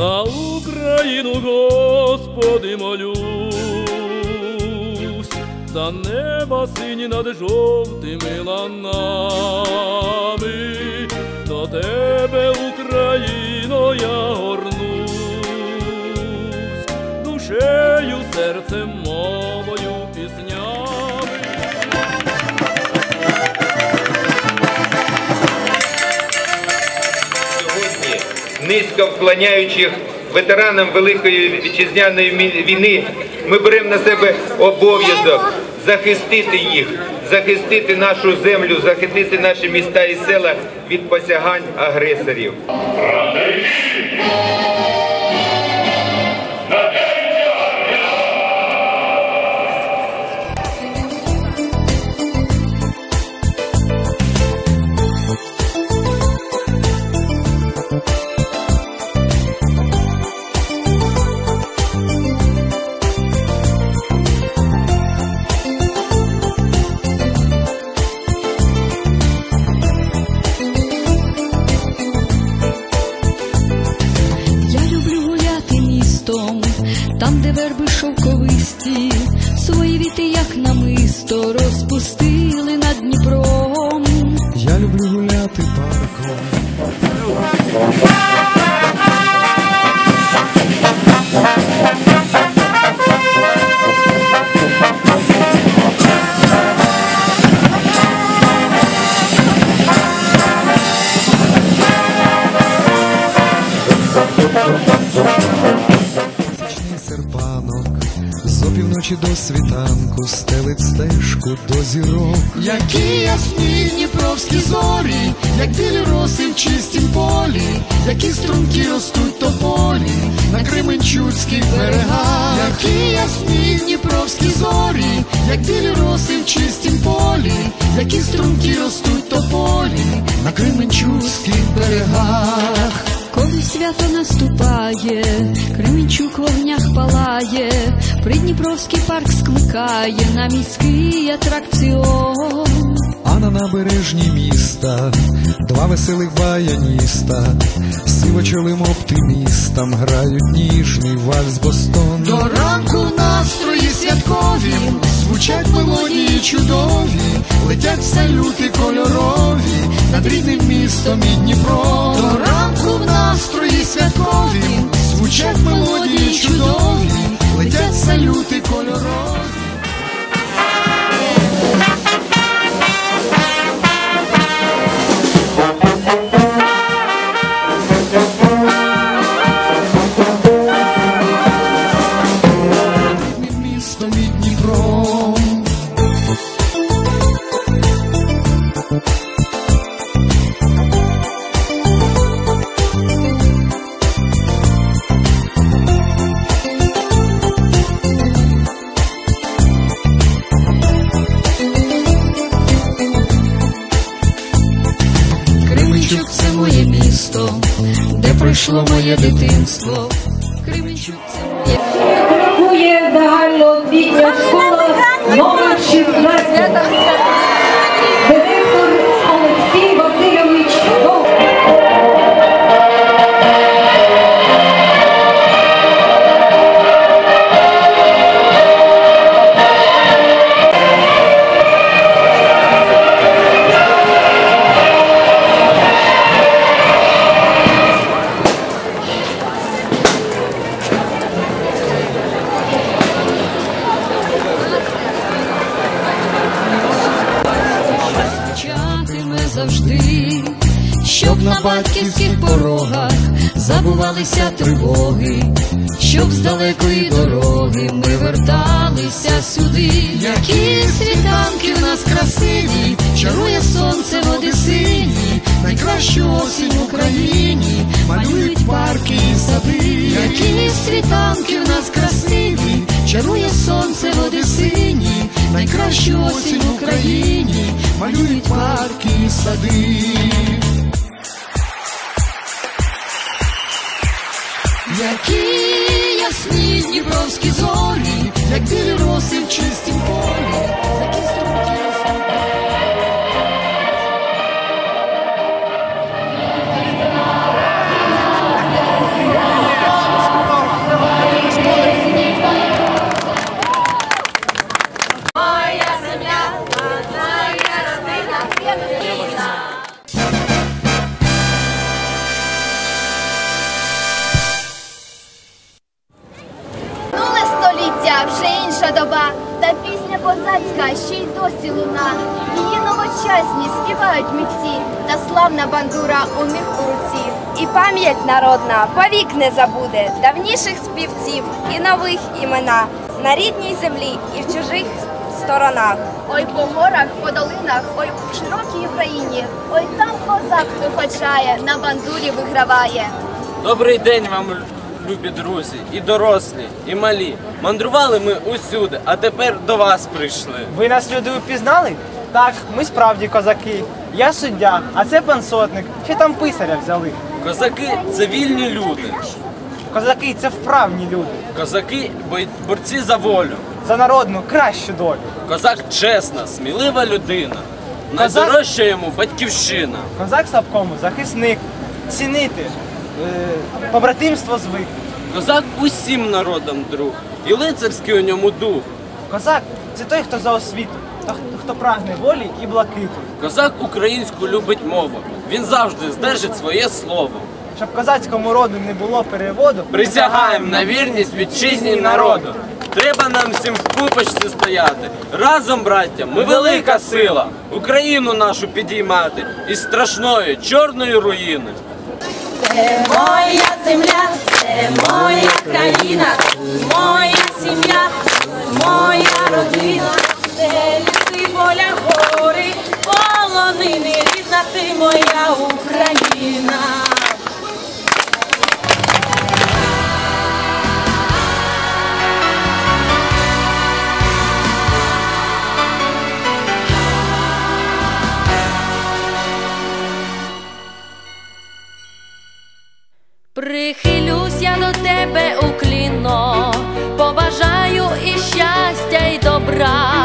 За Україну, Господи, молюсь, за неба сині над жовтими ланами, до тебе, Україно, я горнусь, душею, серцем, мовою, піснями. Сьогодні, низько вклоняючих ветеранам Великої вітчизняної війни, ми беремо на себе обов'язок захистити їх, захистити нашу землю, захистити наші міста і села від посягань агресорів. Bye. З до світанку стелить стежку до зірок. Які ясні дніпровські зорі, як білі роси в чистім полі, які струнки ростуть тополі на Кременчуцьких берегах, які ясні дніпровські зорі, як білі роси в чистім полі, які струнки ростуть тополі на Кременчуцьких берегах. Коли свято наступає, Кременчук в вогнях палає, Придніпровський парк скликає на міський атракціон. А на набережні міста два веселих баяніста, сивочолим оптимістам грають ніжний вальс Бостон. До ранку настрої святкові, звучать мелодії чудові, летять салюти кольорові над рідним містом і Дніпро. До ранку настрої святкові, звучать мелодії чудові, летять салюти кольорові. Місто, де пройшло моє дитинство. Кременчук це моє. Рахує загальноосвітня школа номер 16. На батьківських порогах забувалися тривоги, щоб з далекої дороги ми верталися сюди. Які світанки в нас красиві, чарує сонце води сині, найкращу осінь в Україні, малюють парки і сади. Які світанки в нас красиві, чарує сонце води сині, найкращу осінь в Україні, малюють парки і сади. які ясні дніпровські зорі, як білі роси в чистім полі. Козацька ще й досі луна. Її новочасні співають митці, та славна бандура у них у руці. І пам'ять народна повік не забуде давніших співців і нових імена на рідній землі і в чужих сторонах. Ой по горах, по долинах, ой в широкій Україні, ой там козак виходжає, на бандурі виграває. Добрий день вам, любі друзі, і дорослі, і малі. Мандрували ми усюди, а тепер до вас прийшли. Ви нас люди упізнали? Так, ми справді козаки. Я суддя, а це пан сотник. Ще там писаря взяли. Козаки це вільні люди. Козаки це вправні люди. Козаки бой- борці за волю. За народну кращу долю. Козак чесна, смілива людина. Козак- Найдорожча йому батьківщина. Козак слабкому захисник. Цінити. Е, побратимство звик. Козак усім народам друг. І лицарський у ньому дух. Козак це той, хто за освіту, та хто- прагне волі і блакиту. Козак українську любить мову. Він завжди здержить своє слово. Щоб козацькому роду не було переводу. Присягаємо на вірність вітчизні народу. Треба нам всім в купочці стояти. Разом, браття, ми велика сила. Україну нашу підіймати із страшної чорної руїни. Це моя земля, це моя країна, моя сім'я, моя родина, це ліси, поля, гори, полонини, рідна ти моя Україна. І